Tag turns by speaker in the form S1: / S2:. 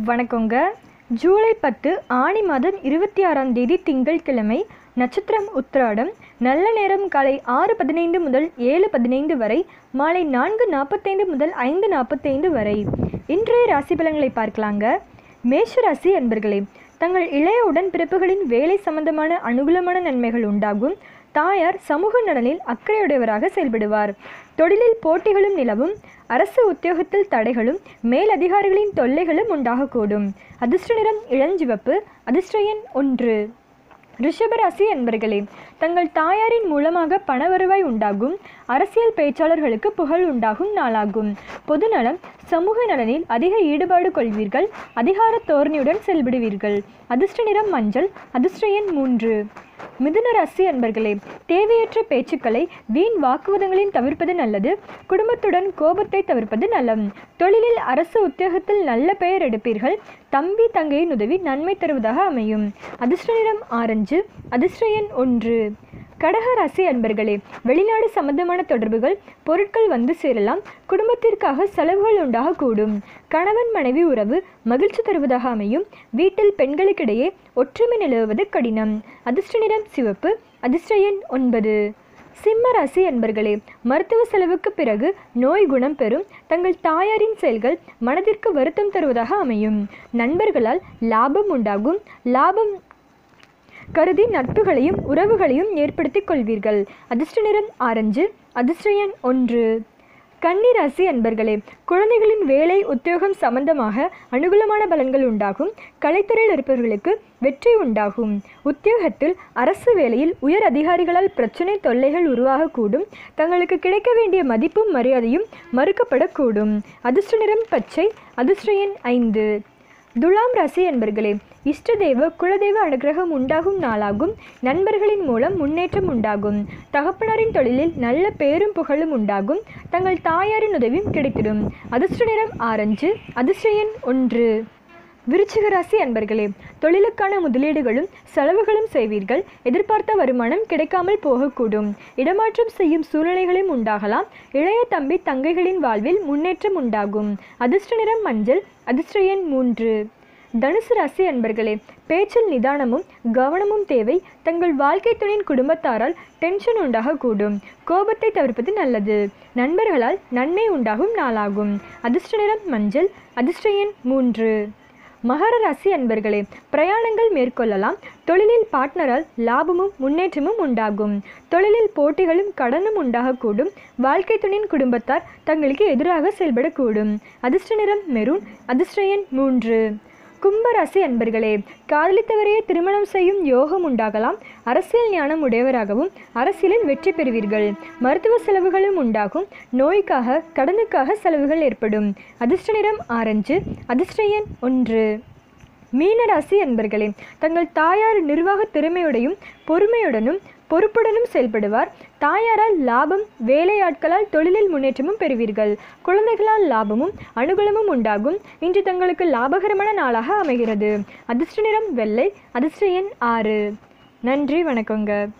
S1: வணக்கங்க. ஜூலை பத்து ஆணி மாதம் இருபத்தி ஆறாம் தேதி திங்கட்கிழமை நட்சத்திரம் உத்திராடம் நல்ல நேரம் காலை ஆறு பதினைந்து முதல் ஏழு பதினைந்து வரை மாலை நான்கு நாற்பத்தைந்து முதல் ஐந்து நாற்பத்தைந்து வரை. இன்றைய ராசி பலன்களை பார்க்கலாங்க. மேஷ ராசி அன்பர்களே தங்கள் இளைய உடன்பிறப்புகளின் வேலை சம்பந்தமான அனுகூலமான நன்மைகள் உண்டாகும். தாயார் சமூக நலனில் அக்கறையுடையவராக செயல்படுவார். தொழிலில் போட்டிகளும் நிலவும். அரசு உத்தியோகத்தில் தடைகளும் மேலதிகாரிகளின் தொல்லைகளும் உண்டாகக்கூடும். அதிர்ஷ்ட நிறம் இளஞ்சிவப்பு அதிர்ஷ்ட எண் ஒன்று. ரிஷபராசி என்பர்களே தங்கள் தாயாரின் மூலமாக பண வருவாய் உண்டாகும் அரசியல் பேச்சாளர்களுக்கு புகழ் உண்டாகும் நாளாகும். பொதுநலம் சமூக நலனில் அதிக ஈடுபாடு கொள்வீர்கள் அதிகார தோரணையுடன் செயல்படுவீர்கள். அதிர்ஷ்ட நிறம் மஞ்சள் அதிர்ஷ்ட எண் மூன்று. மிதுன ராசி அன்பர்களே தேவையற்ற பேச்சுக்களை வீண் வாக்குவாதங்களின் தவிர்ப்பது நல்லது குடும்பத்துடன் கோபத்தை தவிர்ப்பது நலம். தொழிலில் அரசு உத்தியோகத்தில் நல்ல பெயர் எடுப்பீர்கள் தம்பி தங்கையின் உதவி நன்மை தருவதாக அமையும். அதிர்ஷ்ட நிறம் ஆரஞ்சு அதிர்ஷ்ட எண் ஒன்று. கடக ராசி அன்பர்களே வெளிநாடு சம்பந்தமான தொடர்புகள் பொருட்கள் வந்து சேரலாம். குடும்பத்திற்காக செலவுகள் உண்டாகக்கூடும். கணவன் மனைவி உறவு மகிழ்ச்சி தருவதாக அமையும். வீட்டில் பெண்களுக்கிடையே ஒற்றுமை நிலவுவது கடினம். அதிர்ஷ்ட நிறம் சிவப்பு அதிர்ஷ்ட எண் ஒன்பது. சிம்ம ராசி அன்பர்களே மருத்துவ செலவுக்கு பிறகு நோய் குணம் பெறும். தங்கள் தாயாரின் செயல்கள் மனதிற்கு வருத்தம் தருவதாக அமையும். நண்பர்களால் லாபம் உண்டாகும். லாபம் கருதி நட்புகளையும் உறவுகளையும் ஏற்படுத்திக் கொள்வீர்கள். அதிர்ஷ்ட நிறம் ஆரஞ்சு அதிர்ஷ்ட எண் ஒன்று. கன்னிராசி அன்பர்களே குழந்தைகளின் வேலை உத்தியோகம் சம்பந்தமாக அனுகூலமான பலன்கள் உண்டாகும். கலைத்துறையில் இருப்பவர்களுக்கு வெற்றி உண்டாகும். உத்தியோகத்தில் அரசு வேலையில் உயர் அதிகாரிகளால் பிரச்சனை தொல்லைகள் உருவாகக்கூடும். தங்களுக்கு கிடைக்க வேண்டிய மதிப்பும் மரியாதையும் மறுக்கப்படக்கூடும். அதிர்ஷ்ட நிறம் பச்சை அதிர்ஷ்ட எண் ஐந்து. துலாம் ராசி என்பர்களே இஷ்டதேவ குலதெய்வ அனுகிரகம் உண்டாகும் நாளாகும். நண்பர்களின் மூலம் முன்னேற்றம் உண்டாகும். தகப்பனாரின் தொழிலில் நல்ல பேரும் புகழும் உண்டாகும். தங்கள் தாயாரின் உதவியும் கிடைத்திடும். அதிர்ஷ்ட நிறம் ஆரஞ்சு அதிர்ஷ்ட எண் ஒன்று. விருச்சிக ராசி அன்பர்களே தொழிலுக்கான முதலீடுகளும் செலவுகளும் செய்வீர்கள். எதிர்பார்த்த வருமானம் கிடைக்காமல் போகக்கூடும். இடமாற்றம் செய்யும் சூழ்நிலைகளும் உண்டாகலாம். இளைய தம்பி தங்கைகளின் வாழ்வில் முன்னேற்றம் உண்டாகும். அதிர்ஷ்ட நிறம் மஞ்சள் அதிர்ஷ்ட எண் மூன்று. தனுசு ராசி அன்பர்களே பேச்சில் நிதானமும் கவனமும் தேவை. தங்கள் வாழ்க்கை துணையின் குடும்பத்தாரால் டென்ஷன் உண்டாகக்கூடும். கோபத்தை தவிர்ப்பது நல்லது. நண்பர்களால் நன்மை உண்டாகும் நாளாகும். அதிர்ஷ்ட நிறம் மஞ்சள் அதிர்ஷ்ட எண் மூன்று. மகர ராசி அன்பர்களே பிரயாணங்கள் மேற்கொள்ளலாம். தொழிலில் பார்ட்னரால் லாபமும் முன்னேற்றமும் உண்டாகும். தொழிலில் போட்டிகளும் கடனும் உண்டாகக்கூடும். வாழ்க்கை துணியின் குடும்பத்தார் தங்களுக்கு எதிராக செயல்படக்கூடும். அதிர்ஷ்ட நிறம் மெரூன் அதிர்ஷ்ட எண் மூன்று. கும்பராசி அன்பர்களே காதலித்தவரையே திருமணம் செய்யும் யோகம் உண்டாகலாம். அரசியல் ஞானம் உடையவராகவும் அரசியலில் வெற்றி பெறுவீர்கள். மருத்துவ செலவுகளும் உண்டாகும். நோய்க்காக கடனுக்காக செலவுகள் ஏற்படும். அதிர்ஷ்ட நிறம் ஆரஞ்சு அதிர்ஷ்ட எண் ஒன்று. மீனராசி அன்பர்களே தங்கள் தாயார் நிர்வாக திறமையுடையும் பொறுமையுடனும் பொறுப்புடனும் செயல்படுவார். தாயாரால் லாபம் வேலையாட்களால் தொழிலில் முன்னேற்றமும் பெறுவீர்கள். குழந்தைகளால் லாபமும் அனுகூலமும் உண்டாகும். இன்று தங்களுக்கு லாபகரமான நாளாக அமைகிறது. அதிர்ஷ்ட நிறம் வெள்ளை அதிர்ஷ்ட எண் ஆறு. நன்றி வணக்கங்க.